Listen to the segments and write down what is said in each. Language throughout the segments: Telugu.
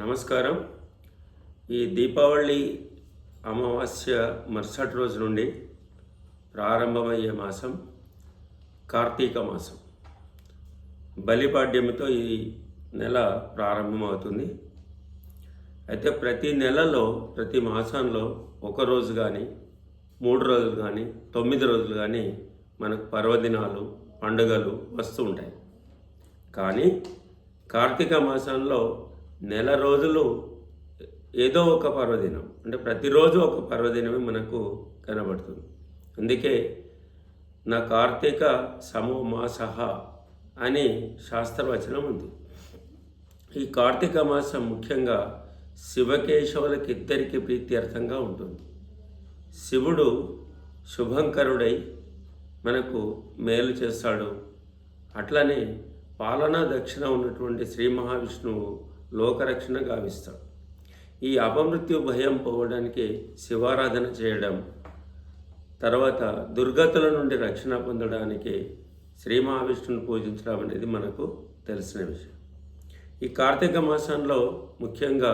నమస్కారం. ఈ దీపావళి అమావాస్య మరుసటి రోజు నుండి ప్రారంభమయ్యే మాసం కార్తీక మాసం. బలిపాడ్యంతో ఈ నెల ప్రారంభమవుతుంది. అయితే ప్రతి నెలలో ప్రతి మాసంలో ఒక రోజు కానీ మూడు రోజులు కానీ తొమ్మిది రోజులు కానీ మనకు పర్వదినాలు పండుగలు వస్తూ ఉంటాయి. కానీ కార్తీక మాసంలో నెల రోజులు ఏదో ఒక పర్వదినం అంటే ప్రతిరోజు ఒక పర్వదినమే మనకు కనబడుతుంది. అందుకే నా కార్తీక సమో మాసహ అని శాస్త్రవచనం ఉంది. ఈ కార్తీక మాసం ముఖ్యంగా శివకేశవులకి ఇద్దరికి ప్రీత్యర్థంగా ఉంటుంది. శివుడు శుభంకరుడై మనకు మేలు చేస్తాడు. అట్లనే పాలనా దక్షిణ ఉన్నటువంటి శ్రీ మహావిష్ణువు లోకరక్షణ గావిస్తాడు ఈ అపమృత్యు భయం పోవడానికి శివారాధన చేయడం తర్వాత దుర్గతుల నుండి రక్షణ పొందడానికి శ్రీమహావిష్ణువుని పూజించడం అనేది మనకు తెలిసిన విషయం. ఈ కార్తీక మాసంలో ముఖ్యంగా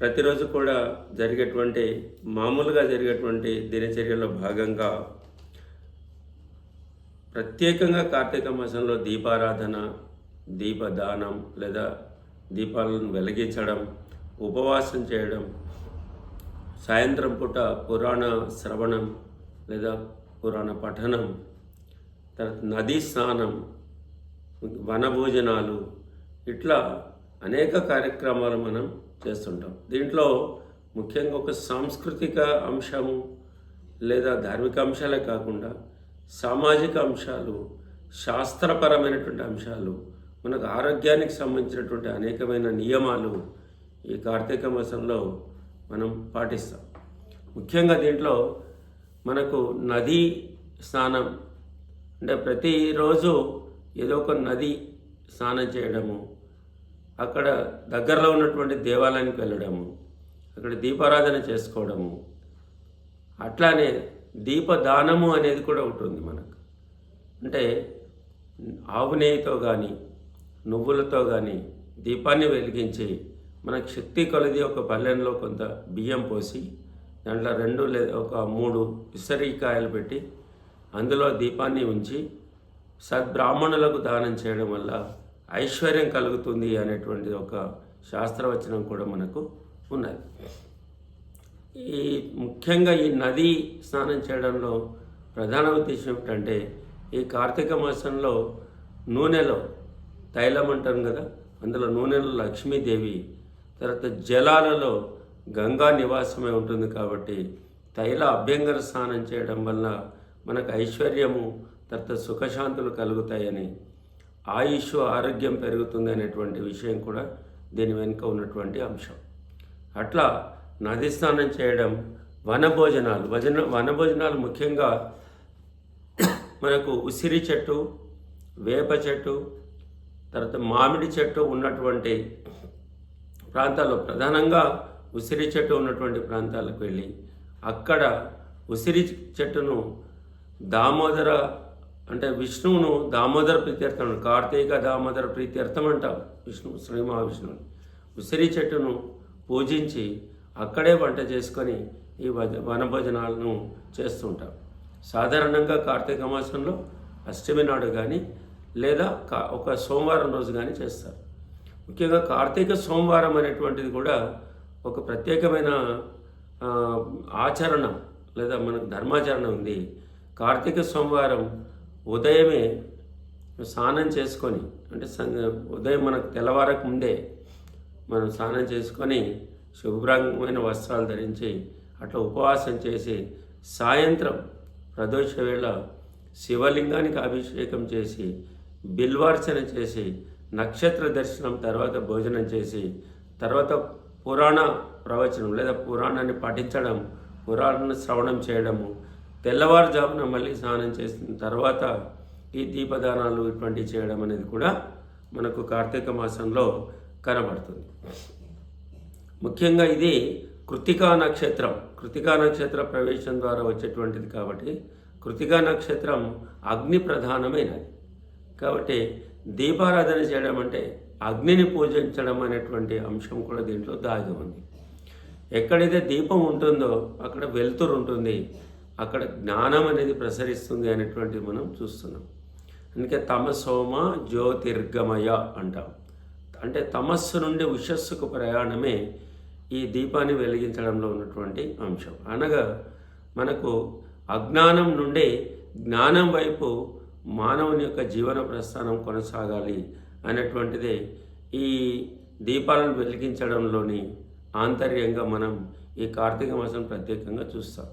ప్రతిరోజు కూడా జరిగేటువంటి మామూలుగా జరిగేటువంటి దినచర్యలో భాగంగా ప్రత్యేకంగా కార్తీక మాసంలో దీపారాధన దీపదానం లేదా దీపాలను వెలిగించడం ఉపవాసం చేయడం సాయంత్రం పూట పురాణ శ్రవణం లేదా పురాణ పఠనం తర్వాత నదీ స్నానం వనభోజనాలు ఇట్లా అనేక కార్యక్రమాలు మనం చేస్తుంటాం. దీంట్లో ముఖ్యంగా ఒక సాంస్కృతిక అంశము లేదా ధార్మిక అంశాలే కాకుండా సామాజిక అంశాలు శాస్త్రపరమైనటువంటి అంశాలు మనకు ఆరోగ్యానికి సంబంధించినటువంటి అనేకమైన నియమాలు ఈ కార్తీక మాసంలో మనం పాటిస్తాం. ముఖ్యంగా దీంట్లో మనకు నదీ స్నానం అంటే ప్రతిరోజు ఏదో ఒక నది స్నానం చేయడము అక్కడ దగ్గరలో ఉన్నటువంటి దేవాలయానికి వెళ్ళడము అక్కడ దీపారాధన చేసుకోవడము అట్లానే దీపదానము అనేది కూడా ఉంటుంది మనకు. అంటే ఆవు నెయ్యితో కానీ నువ్వులతో కానీ దీపాన్ని వెలిగించి మనకు శక్తి కొలది ఒక పల్లెంలో కొంత బియ్యం పోసి దాంట్లో రెండు లేదా ఒక మూడు విసరికాయలు పెట్టి అందులో దీపాన్ని ఉంచి సద్బ్రాహ్మణులకు దానం చేయడం వల్ల ఐశ్వర్యం కలుగుతుంది అనేటువంటి ఒక శాస్త్రవచనం కూడా మనకు ఉన్నది. ఈ ముఖ్యంగా ఈ నది స్నానం చేయడంలో ప్రధాన ఉద్దేశం ఏమిటంటే ఈ కార్తీక మాసంలో నూనెలో తైలం అంటారు కదా అందులో నూనెలో లక్ష్మీదేవి తర్వాత జలాలలో గంగా నివాసమై ఉంటుంది కాబట్టి తైల అభ్యంగర స్నానం చేయడం వల్ల మనకు ఐశ్వర్యము తర్వాత సుఖశాంతులు కలుగుతాయని ఆయుష్ ఆరోగ్యం పెరుగుతుంది అనేటువంటి విషయం కూడా దీని వెనుక ఉన్నటువంటి అంశం. అట్లా నది స్నానం చేయడం వనభోజనాలు వజన వనభోజనాలు ముఖ్యంగా మనకు ఉసిరి చెట్టు వేప చెట్టు తర్వాత మామిడి చెట్టు ఉన్నటువంటి ప్రాంతాల్లో ప్రధానంగా ఉసిరి చెట్టు ఉన్నటువంటి ప్రాంతాలకు వెళ్ళి అక్కడ ఉసిరి చెట్టును దామోదర అంటే విష్ణువును దామోదర ప్రీత్యర్థం కార్తీక దామోదర ప్రీత్యర్థం అంటాం విష్ణు శ్రీ మహావిష్ణువుని. ఉసిరి చెట్టును పూజించి అక్కడే వంట చేసుకొని ఈ వనభోజనాలను చేస్తుంటాం సాధారణంగా కార్తీక మాసంలో అష్టమి నాడు కానీ లేదా కా ఒక సోమవారం రోజు కానీ చేస్తారు. ముఖ్యంగా కార్తీక సోమవారం అనేటువంటిది కూడా ఒక ప్రత్యేకమైన ఆచరణ లేదా మనకు ధర్మాచరణ ఉంది. కార్తీక సోమవారం ఉదయమే స్నానం చేసుకొని అంటే ఉదయం మనకు తెల్లవారకు ముందే మనం స్నానం చేసుకొని శుభ్రంగమైన వస్త్రాలు ధరించి అట్లా ఉపవాసం చేసి సాయంత్రం ప్రదోష వేళ శివలింగానికి అభిషేకం చేసి బిల్వార్చన చేసి నక్షత్ర దర్శనం తర్వాత భోజనం చేసి తర్వాత పురాణ ప్రవచనం లేదా పురాణాన్ని పఠించడం పురాణ శ్రవణం చేయడము తెల్లవారుజామున మళ్ళీ స్నానం చేసిన తర్వాత ఈ దీపదానాలు ఇటువంటివి చేయడం అనేది కూడా మనకు కార్తీక మాసంలో కనబడుతుంది. ముఖ్యంగా ఇది కృతికా నక్షత్రం. కృతికా నక్షత్ర ప్రవేశం ద్వారా వచ్చేటువంటిది కాబట్టి కృతికా నక్షత్రం అగ్ని ప్రధానమైనది. కాబట్టి దీపారాధన చేయడం అంటే అగ్నిని పూజించడం అనేటువంటి అంశం కూడా దీంట్లో దాగి ఉంది. ఎక్కడైతే దీపం ఉంటుందో అక్కడ వెలుతురు ఉంటుంది అక్కడ జ్ఞానం అనేది ప్రసరిస్తుంది అనేటువంటిది మనం చూస్తున్నాం. అందుకే తమసోమ జ్యోతిర్గమయ అంటాం. అంటే తమస్సు నుండి ఉషస్సుకు ప్రయాణమే ఈ దీపాన్ని వెలిగించడంలో ఉన్నటువంటి అంశం. అనగా మనకు అజ్ఞానం నుండి జ్ఞానం వైపు మానవుని యొక్క జీవన ప్రస్థానం కొనసాగాలి అనేటువంటిదే ఈ దీపాలను వెలిగించడంలోని ఆంతర్యంగా మనం ఈ కార్తీక మాసం ప్రత్యేకంగా చూస్తాం.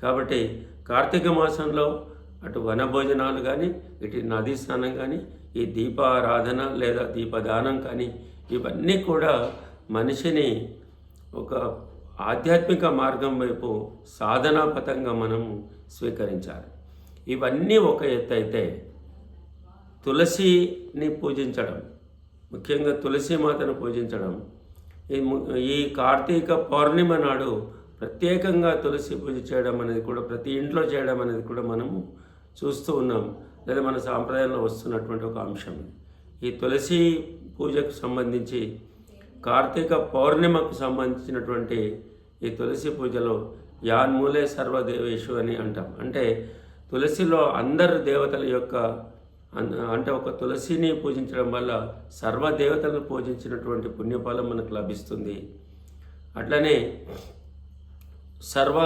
కాబట్టి కార్తీక మాసంలో అటు వనభోజనాలు కానీ ఇటు నదీ స్నానం కానీ ఈ దీపారాధన లేదా దీపదానం కానీ ఇవన్నీ కూడా మనిషిని ఒక ఆధ్యాత్మిక మార్గం వైపు సాధనాపథంగా మనము స్వీకరించాలి. ఇవన్నీ ఒక ఎత్తు అయితే తులసిని పూజించడం ముఖ్యంగా తులసి మాతను పూజించడం. ఈ ఈ కార్తీక పౌర్ణిమ నాడు ప్రత్యేకంగా తులసి పూజ చేయడం అనేది కూడా ప్రతి ఇంట్లో చేయడం అనేది కూడా మనము చూస్తూ ఉన్నాం. లేదా మన సాంప్రదాయంలో వస్తున్నటువంటి ఒక అంశం ఈ తులసి పూజకు సంబంధించి కార్తీక పౌర్ణిమకు సంబంధించినటువంటి ఈ తులసి పూజలో యాన్మూలే సర్వదేవేషు అని అంటాం. అంటే తులసిలో అందరు దేవతల యొక్క అన్- అంటే ఒక తులసిని పూజించడం వల్ల సర్వ దేవతలను పూజించినటువంటి పుణ్యఫలం మనకు లభిస్తుంది. అట్లనే సర్వ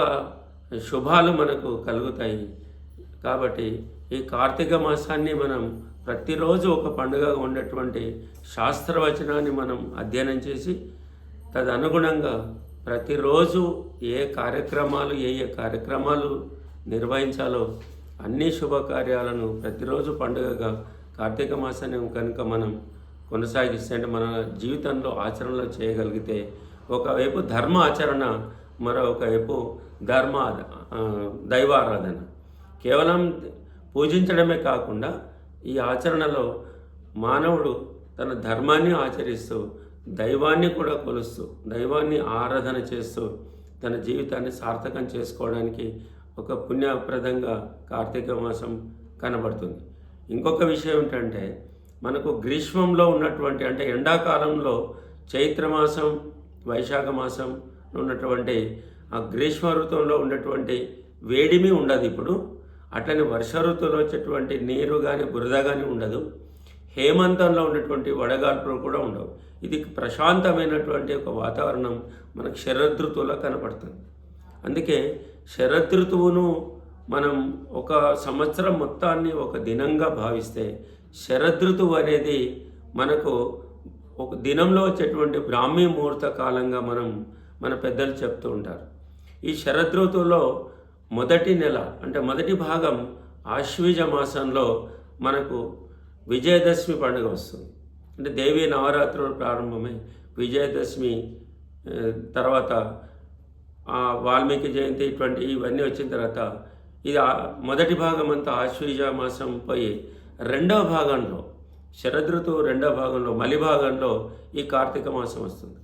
శుభాలు మనకు కలుగుతాయి. కాబట్టి ఈ కార్తీక మాసాన్ని మనం ప్రతిరోజు ఒక పండుగగా ఉండేటువంటి శాస్త్రవచనాన్ని మనం అధ్యయనం చేసి తదనుగుణంగా ప్రతిరోజు ఏ కార్యక్రమాలు ఏ ఏ కార్యక్రమాలు నిర్వహించాలో అన్ని శుభకార్యాలను ప్రతిరోజు పండుగగా కార్తీక మాసాన్ని కనుక మనం కొనసాగిస్తే అంటే మన జీవితంలో ఆచరణలో చేయగలిగితే ఒకవైపు ధర్మ ఆచరణ మరొకవైపు ధర్మ దైవారాధన. కేవలం పూజించడమే కాకుండా ఈ ఆచరణలో మానవుడు తన ధర్మాన్ని ఆచరిస్తూ దైవాన్ని కూడా కొలుస్తూ దైవాన్ని ఆరాధన చేస్తూ తన జీవితాన్ని సార్థకం చేసుకోవడానికి ఒక పుణ్యప్రదంగా కార్తీక మాసం కనబడుతుంది. ఇంకొక విషయం ఏంటంటే మనకు గ్రీష్మంలో ఉన్నటువంటి అంటే ఎండాకాలంలో చైత్రమాసం వైశాఖ మాసం ఉన్నటువంటి ఆ గ్రీష్మ ఋతువులో ఉన్నటువంటి వేడిమి ఉండదు ఇప్పుడు. అట్లనే వర్ష ఋతువులో వచ్చేటువంటి నీరు కానీ బురద కానీ ఉండదు. హేమంతంలో ఉన్నటువంటి వడగాల్పులు కూడా ఉండవు. ఇది ప్రశాంతమైనటువంటి ఒక వాతావరణం మనకు శరదృతువులో కనపడుతుంది. అందుకే శరదృతువును మనం ఒక సంవత్సరం మొత్తాన్ని ఒక దినంగా భావిస్తే శరదృతువు అనేది మనకు ఒక దినంలో వచ్చేటువంటి బ్రాహ్మీ ముహూర్త కాలంగా మనం మన పెద్దలు చెప్తూ ఉంటారు. ఈ శరదృతువులో మొదటి నెల అంటే మొదటి భాగం ఆశ్వీజ మాసంలో మనకు విజయదశమి పండుగ వస్తుంది. అంటే దేవీ నవరాత్రులు ప్రారంభమై విజయదశమి తర్వాత వాల్మీకి జయంతి ఇటువంటి ఇవన్నీ వచ్చిన తర్వాత ఇది మొదటి భాగం అంతా ఆశ్వీజ మాసం పోయి రెండవ భాగంలో శరదృతువు రెండవ భాగంలో మలి భాగంలో ఈ కార్తీక మాసం వస్తుంది.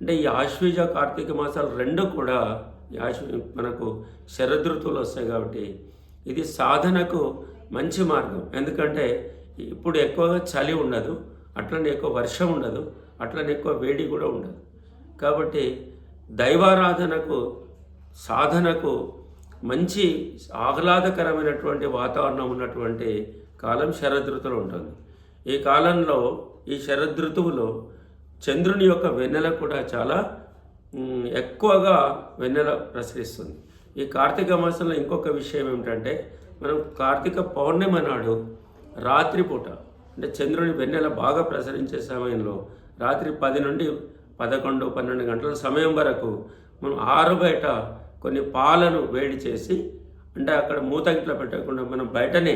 అంటే ఈ ఆశ్వీజ కార్తీక మాసాలు రెండు కూడా ఈ ఆశ్వ మనకు శరదృతువులు వస్తాయి కాబట్టి ఇది సాధనకు మంచి మార్గం. ఎందుకంటే ఇప్పుడు ఎక్కువగా చలి ఉండదు అట్లనే ఎక్కువ వర్షం ఉండదు అట్లనే ఎక్కువ వేడి కూడా ఉండదు. కాబట్టి దైవారాధనకు సాధనకు మంచి ఆహ్లాదకరమైనటువంటి వాతావరణం ఉన్నటువంటి కాలం శరదృతులు ఉంటుంది. ఈ కాలంలో ఈ శరదృతువులో చంద్రుని యొక్క వెన్నెల కూడా చాలా ఎక్కువగా వెన్నెల ప్రసరిస్తుంది. ఈ కార్తీక మాసంలో ఇంకొక విషయం ఏమిటంటే మనం కార్తీక పౌర్ణిమ నాడు రాత్రిపూట అంటే చంద్రుని వెన్నెల బాగా ప్రసరించే సమయంలో రాత్రి పది నుండి పదకొండు పన్నెండు గంటల సమయం వరకు మనం ఆరు బయట కొన్ని పాలను వేడి చేసి అంటే అక్కడ మూత గిట్ల పెట్టకుండా మనం బయటనే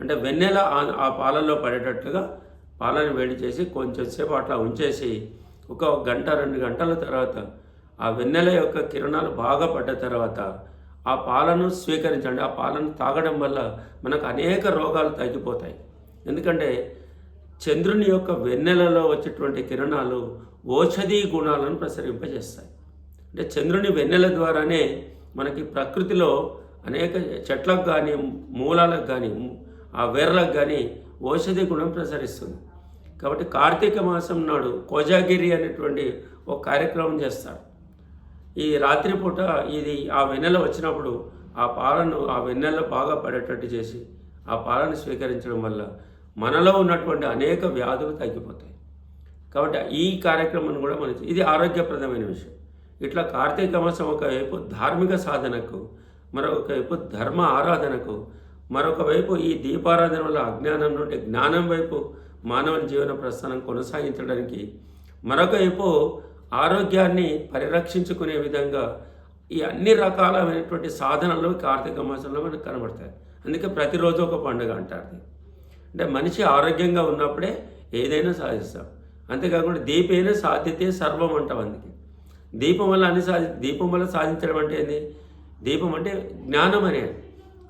అంటే వెన్నెల ఆ- ఆ పాలల్లో పడేటట్టుగా పాలను వేడి చేసి కొంచెం సేపు అట్లా ఉంచేసి ఒక గంట రెండు గంటల తర్వాత ఆ వెన్నెల యొక్క కిరణాలు బాగా పడ్డ తర్వాత ఆ పాలను స్వీకరించండి. ఆ పాలను తాగడం వల్ల మనకు అనేక రోగాలు తగ్గిపోతాయి. ఎందుకంటే చంద్రుని యొక్క వెన్నెలలో వచ్చేటువంటి కిరణాలు ఓషధీ గుణాలను ప్రసరింపజేస్తాయి. అంటే చంద్రుని వెన్నెల ద్వారానే మనకి ప్రకృతిలో అనేక చెట్లకు కానీ మూలాలకు కానీ ఆ వేర్లకు కానీ ఔషధి గుణం ప్రసరిస్తుంది. కాబట్టి కార్తీక మాసం నాడు కోజాగిరి అనేటువంటి ఒక కార్యక్రమం చేస్తారు. ఈ రాత్రిపూట ఇది ఆ వెన్నెల వచ్చినప్పుడు ఆ పాలను ఆ వెన్నెల బాగా పడేటట్టు చేసి ఆ పాలను స్వీకరించడం వల్ల మనలో ఉన్నటువంటి అనేక వ్యాధులు తగ్గిపోతాయి. కాబట్టి ఈ కార్యక్రమం కూడా మన ఇది ఆరోగ్యప్రదమైన విషయం. ఇట్లా కార్తీక మాసం ఒకవైపు ధార్మిక సాధనకు మరొక వైపు ధర్మ ఆరాధనకు మరొక వైపు ఈ దీపారాధన వల్ల అజ్ఞానం నుండి జ్ఞానం వైపు మానవ జీవన ప్రస్థానం కొనసాగించడానికి మరొక వైపు ఆరోగ్యాన్ని పరిరక్షించుకునే విధంగా ఈ అన్ని రకాలైనటువంటి సాధనలు కార్తీక మాసంలో మనకు కనబడతాయి. అందుకే ప్రతిరోజు ఒక పండుగ అంటారు అంటే మనిషి ఆరోగ్యంగా ఉన్నప్పుడే ఏదైనా సాధిస్తాం. అంతేకాకుండా దీపైన సాధ్యతే సర్వం అంటాం అందుకే. దీపం వల్ల అన్ని సాధి దీపం వల్ల సాధించడం అంటే ఏంది? దీపం అంటే జ్ఞానం అనే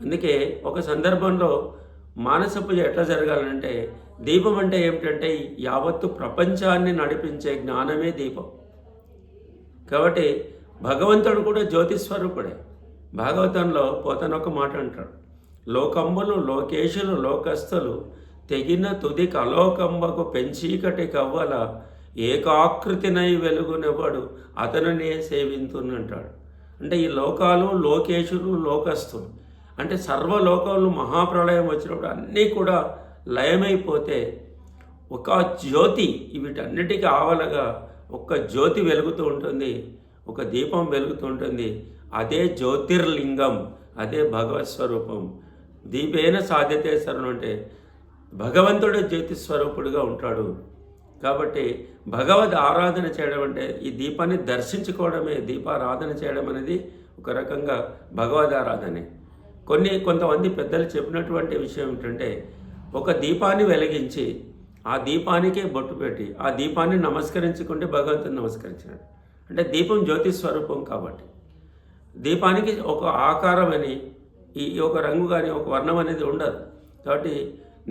అందుకే ఒక సందర్భంలో మానస పూజ ఎట్లా జరగాలంటే దీపం అంటే ఏమిటంటే యావత్తు ప్రపంచాన్ని నడిపించే జ్ఞానమే దీపం. కాబట్టి భగవంతుడు కూడా జ్యోతిస్వరూపుడే. భాగవతంలో పోతనొక మాట అంటాడు. లోకంబులు లోకేశులు లోకస్థులు తెగిన తుది కలోకంబకు పెంచీకటి కవ్వల ఏకాకృతినై వెలుగునివ్వడు అతనునే సేవింతునంటాడు. అంటే ఈ లోకాలు లోకేశులు లోకస్థులు. అంటే సర్వలోకాలు మహాప్రళయం వచ్చినప్పుడు అన్నీ కూడా లయమైపోతే ఒక జ్యోతి వీటన్నిటికీ ఆవలగా ఒక్క జ్యోతి వెలుగుతూ ఉంటుంది ఒక దీపం వెలుగుతూ ఉంటుంది. అదే జ్యోతిర్లింగం అదే భగవత్ స్వరూపం. దీపేన సాధ్యతే శరణం అంటే భగవంతుడే జ్యోతి స్వరూపుడుగా ఉంటాడు. కాబట్టి భగవద్ ఆరాధన చేయడం అంటే ఈ దీపాన్ని దర్శించుకోవడమే దీపారాధన చేయడం అనేది ఒక రకంగా భగవద్ ఆరాధనే. కొన్ని కొంతమంది పెద్దలు చెప్పినటువంటి విషయం ఏంటంటే ఒక దీపాన్ని వెలిగించి ఆ దీపానికే బొట్టు పెట్టి ఆ దీపాన్ని నమస్కరించుకుంటే భగవంతుని నమస్కరించినాడు. అంటే దీపం జ్యోతి స్వరూపం కాబట్టి. దీపానికి ఒక ఆకారం అని ఈ ఒక రంగు కానీ ఒక వర్ణం అనేది ఉండదు. కాబట్టి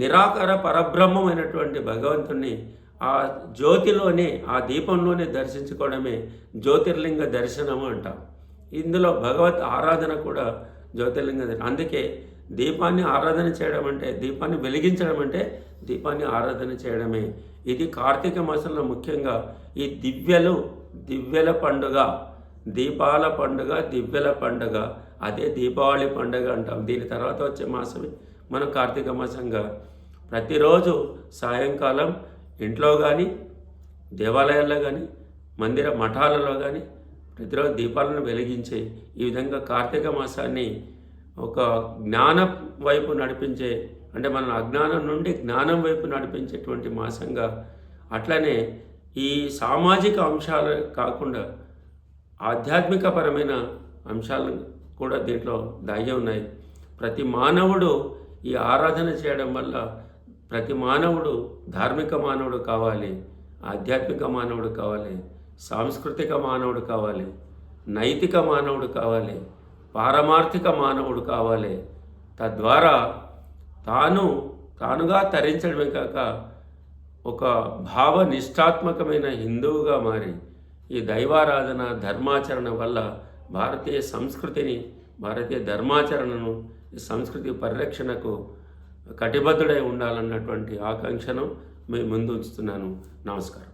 నిరాకార పరబ్రహ్మమైనటువంటి భగవంతుణ్ణి ఆ జ్యోతిలోనే ఆ దీపంలోనే దర్శించుకోవడమే జ్యోతిర్లింగ దర్శనము అంటాం. ఇందులో భగవత్ ఆరాధన కూడా జ్యోతిర్లింగ దర్శనం అందుకే దీపాన్ని ఆరాధన చేయడం అంటే దీపాన్ని వెలిగించడం అంటే దీపాన్ని ఆరాధన చేయడమే. ఇది కార్తీక మాసంలో ముఖ్యంగా ఈ దివ్యలు దివ్యల పండుగ దీపాల పండుగ దివ్యల పండుగ అదే దీపావళి పండుగ అంటాం. దీని తర్వాత వచ్చే మాసమే మనం కార్తీక మాసంగా. ప్రతిరోజు సాయంకాలం ఇంట్లో కానీ దేవాలయాల్లో కానీ మందిర మఠాలలో కానీ ప్రతిరోజు దీపాలను వెలిగించే ఈ విధంగా కార్తీక మాసాన్ని ఒక జ్ఞానం వైపు నడిపించే అంటే మన అజ్ఞానం నుండి జ్ఞానం వైపు నడిపించేటువంటి మాసంగా. అట్లనే ఈ సామాజిక అంశాలు కాకుండా ఆధ్యాత్మికపరమైన అంశాలను కూడా దీంట్లో దాగి ఉన్నాయి. ప్రతి మానవుడు ఈ ఆరాధన చేయడం వల్ల ప్రతి మానవుడు ధార్మిక మానవుడు కావాలి ఆధ్యాత్మిక మానవుడు కావాలి సాంస్కృతిక మానవుడు కావాలి నైతిక మానవుడు కావాలి పారమార్థిక మానవుడు కావాలి. తద్వారా తాను తానుగా తరించడమే కాక ఒక భావ నిష్ఠాత్మకమైన హిందువుగా మారి ఈ దైవారాధన ధర్మాచరణ వల్ల భారతీయ సంస్కృతిని భారతీయ ధర్మాచరణను ఈ సంస్కృతి పరిరక్షణకు కటిబద్ధుడై ఉండాలన్నటువంటి ఆకాంక్షను మీ ముందు ఉంచుతున్నాను. నమస్కారం.